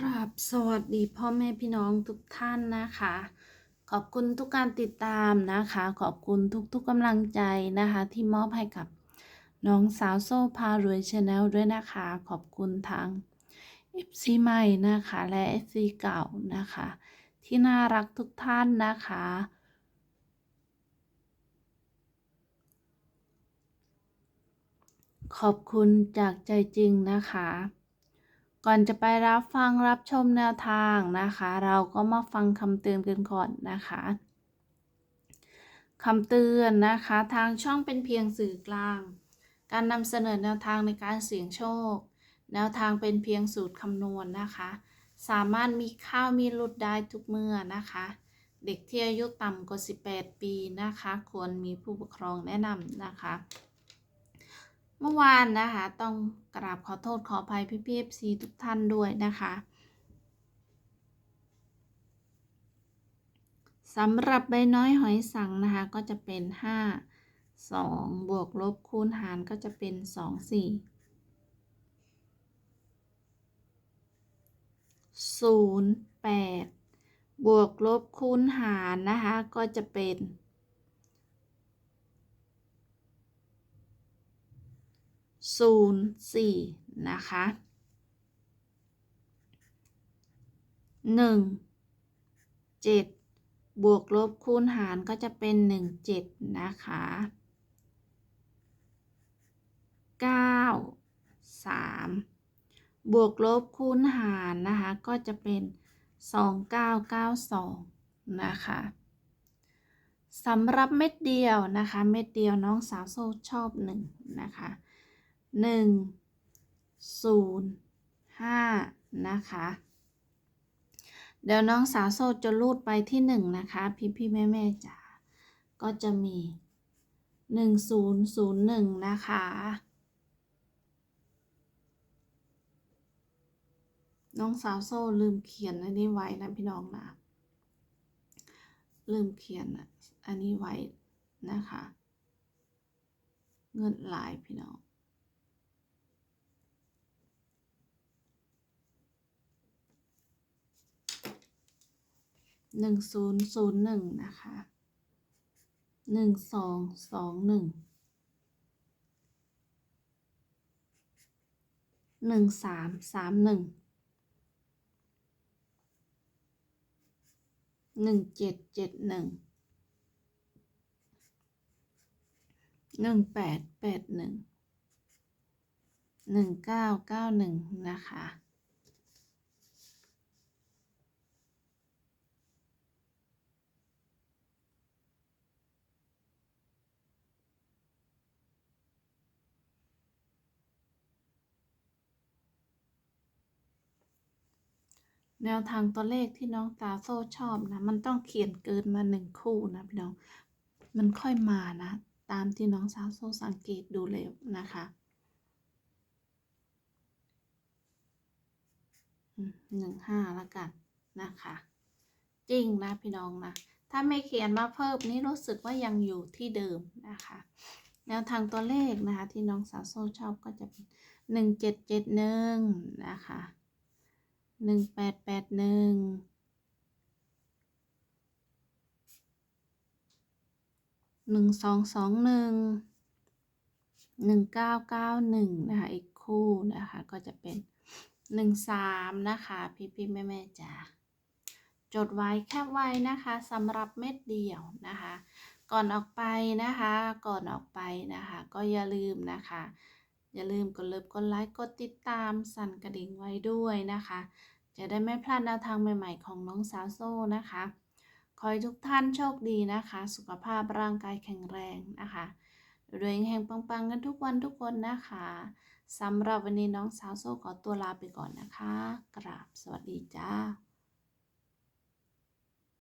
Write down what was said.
ครับสวัสดีพ่อแม่พี่น้องทุกท่านนะคะ ขอบคุณทุกการติดตามนะคะ ขอบคุณทุกๆกำลังใจนะคะ ที่มอบให้กับน้องสาวโซ่พารวยชาแนลด้วยนะคะ ขอบคุณทาง FC ใหม่นะคะ และ FC เก่านะคะ ที่น่ารักทุกท่านนะคะ ขอบคุณจากใจจริงนะคะ ก่อนจะไปรับฟังรับชมแนวทางนะคะ เราก็มาฟังคำเตือนกันก่อนนะคะคำเตือนนะคะ ทางช่องเป็นเพียงสื่อกลาง การนำเสนอแนวทางในการเสี่ยงโชค แนวทางเป็นเพียงสูตรคำนวณนะคะ สามารถมีข้าวมีหลุดได้ทุกเมื่อนะคะ เด็กที่อายุต่ำกว่า 18 ปีนะคะ ควรมีผู้ปกครองแนะนำนะคะ เมื่อวานนะคะ ต้องกราบขอโทษขออภัยพี่พีเอฟซีทุกท่านด้วยนะคะสำหรับใบน้อยหอยสังนะคะ ก็จะเป็น 5 2 บวกลบคูณหารก็จะเป็น 2 4 0 8 บวกลบคูณหารนะคะ ก็จะเป็น นย์สี่นะคะหนึ่งเจ็ดบวกลบคูณหารก็จะเป็นหนึ่งเจ็ดนะคะเก้าสามบวกลบคูณหารนะคะ ก็จะเป็นสองเก้าเก้าสองนะคะสำหรับเม็ดเดียวนะคะ เม็ดเดียวน้องสาวโซ่ชอบหนึ่งนะคะ หนึ่งศูนย์ห้านะคะ เดี๋ยวน้องสาวโซจะรูดไปที่หนึ่งนะคะ พี่พี่แม่แม่จ๋าก็จะมีหนึ่งศูนย์ศูนย์หนึ่งนะคะน้องสาวโซ่ลืมเขียนอันนี้ไว้นะพี่น้องนะ ลืมเขียนอันนี้ไว้นะคะ เงินหลายพี่น้อง หนึ่งศูนย์ศูนย์หนึ่งนะคะหนึ่งสองสองหนึ่งหนึ่งสามสามหนึ่งหนึ่งเจ็ดเจ็ดหนึ่งหนึ่งแปดแปดหนึ่งหนึ่งเก้าเก้าหนึ่งนะคะ แนวทางตัวเลขที่น้องตาโซ่ชอบนะ มันต้องเขียนเกินมาหนึ่งคู่นะพี่น้อง มันค่อยมานะ ตามที่น้องสาวโซ่สังเกตดูเลยนะคะหนึ่งห้าแล้วกันนะคะ จริงนะพี่น้องนะ ถ้าไม่เขียนมาเพิ่มนี่รู้สึกว่ายังอยู่ที่เดิมนะคะ แนวทางตัวเลขนะคะ ที่น้องสาวโซ่ชอบก็จะเป็นหนึ่งเจ็ดเจ็ดหนึ่งนะคะ หนึ่งแปดแปดหนึ่งหนึ่งสองสองหนึ่งหนึ่งเก้าเก้าหนึ่งนะคะอีกคู่นะคะก็จะเป็นหนึ่งสามนะคะพี่พี่แม่แม่จ๋าจดไว้แคบไว้นะคะสำหรับเม็ดเดียวนะคะ ก่อนออกไปนะคะ ก่อนออกไปนะคะ ก็อย่าลืมนะคะ อย่าลืมกดเลิฟกดไลค์กดติดตามสั่นกระดิ่งไว้ด้วยนะคะ จะได้ไม่พลาดแนวทางใหม่ ๆ ของน้องสาวโซ่นะคะขอให้ทุกท่านโชคดีนะคะ สุขภาพร่างกายแข็งแรงนะคะรวยแห่งปังๆกันทุกวันทุกคนนะคะสำหรับวันนี้น้องสาวโซ่ขอตัวลาไปก่อนนะคะ กราบสวัสดีจ้า